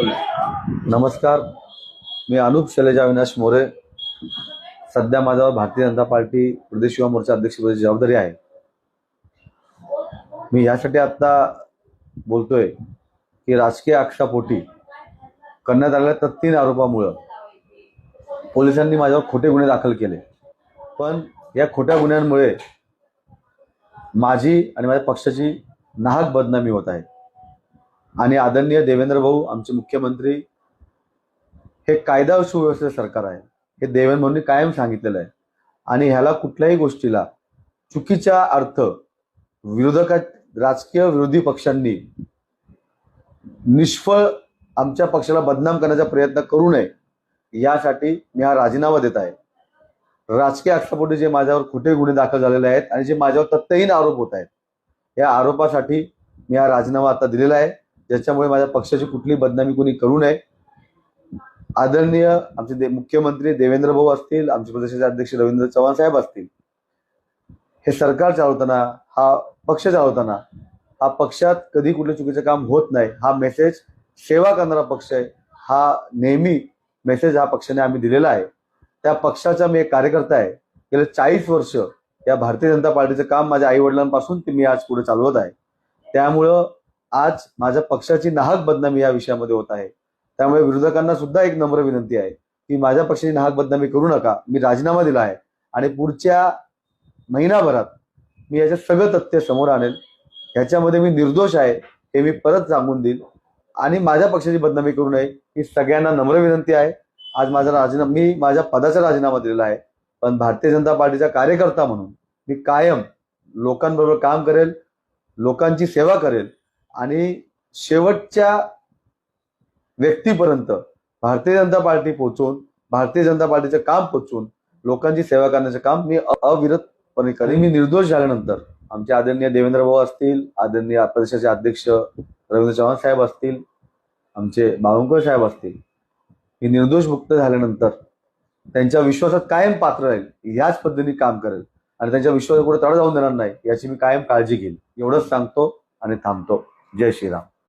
नमस्कार. मी अनुप शैलजा अविनाश मोरे. सध्या माझ्यावर भारतीय जनता पार्टी प्रदेश युवा मोर्चा अध्यक्षपदाची जबाबदारी आहे. मी यासाठी आता बोलतोय की राजकीय आक्षापोटी करण्यात आलेल्या तत्तीन आरोपामुळं पोलिसांनी माझ्यावर खोटे गुन्हे दाखल केले. पण या खोट्या गुन्ह्यांमुळे माझी आणि माझ्या पक्षाची नाहक बदनामी होत आहे. आणि आदरणीय देवेंद्र भाऊ आमचे मुख्यमंत्री हे कायदा व सुव्यवस्थेचं सरकार आहे. हे देवेंद्र भाऊंनी कायम सांगितलेलं आहे. आणि ह्याला कुठल्याही गोष्टीला चुकीचा अर्थ विरोधका राजकीय विरोधी पक्षांनी निष्फळ आमच्या पक्षाला बदनाम करण्याचा प्रयत्न करू नये यासाठी मी हा राजीनामा देत आहे. राजकीय आक्षापोटी जे माझ्यावर खोटे गुन्हे दाखल झालेले आहेत आणि जे माझ्यावर तत्तहीन आरोप होत आहेत या आरोपासाठी मी हा राजीनामा आता दिलेला आहे. ज्याच्यामुळे माझ्या पक्षाची कुठली बदनामी कोणी करू नये. आदरणीय आमचे दे, मुख्यमंत्री देवेंद्र भाऊ असतील आमचे प्रदेशाचे अध्यक्ष रवींद्र चव्हाण साहेब असतील हे सरकार चालवताना हा पक्ष चालवताना हा पक्षात कधी कुठलं चुकीचं काम होत नाही हा मेसेज सेवा करणारा पक्ष आहे हा नेहमी मेसेज हा पक्षाने आम्ही दिलेला आहे. त्या पक्षाचा मी एक कार्यकर्ता आहे. गेले चाळीस वर्ष या भारतीय जनता पार्टीचं काम माझ्या आई वडिलांपासून ते मी आज पुढे चालवत आहे. त्यामुळं आज माझ्या पक्षाची नाहक बदनामी या विषयामध्ये होत आहे. त्यामुळे विरोधकांना सुद्धा एक नम्र विनंती आहे की माझ्या पक्षाची नाहक बदनामी करू नका. मी राजीनामा दिला आहे आणि पुढच्या महिनाभरात मी याच्यात सगळं तथ्य समोर आणेल. ह्याच्यामध्ये मी निर्दोष आहे हे मी परत सांगून देईल आणि माझ्या पक्षाची बदनामी करू नये ही सगळ्यांना नम्र विनंती आहे. आज माझा राजीनामा मी माझ्या पदाचा राजीनामा दिलेला आहे. पण भारतीय जनता पार्टीचा कार्यकर्ता म्हणून मी कायम लोकांबरोबर काम करेल लोकांची सेवा करेल आणि शेवटच्या व्यक्तीपर्यंत भारतीय जनता पार्टी पोहोचून भारतीय जनता पार्टीचं काम पोहोचून लोकांची सेवा करण्याचं काम मी अविरतपणे करेन. मी निर्दोष झाल्यानंतर आमचे आदरणीय देवेंद्र भाऊ असतील आदरणीय प्रदेशाचे अध्यक्ष रवींद्र चव्हाण साहेब असतील आमचे बाळुंकर साहेब असतील मी निर्दोष मुक्त झाल्यानंतर त्यांच्या विश्वासात कायम पात्र राहील ह्याच पद्धतीने काम करेल. आणि त्यांच्या विश्वासात कुठे तडा जाऊन देणार नाही याची मी कायम काळजी घेईल एवढंच सांगतो आणि थांबतो. जय 拉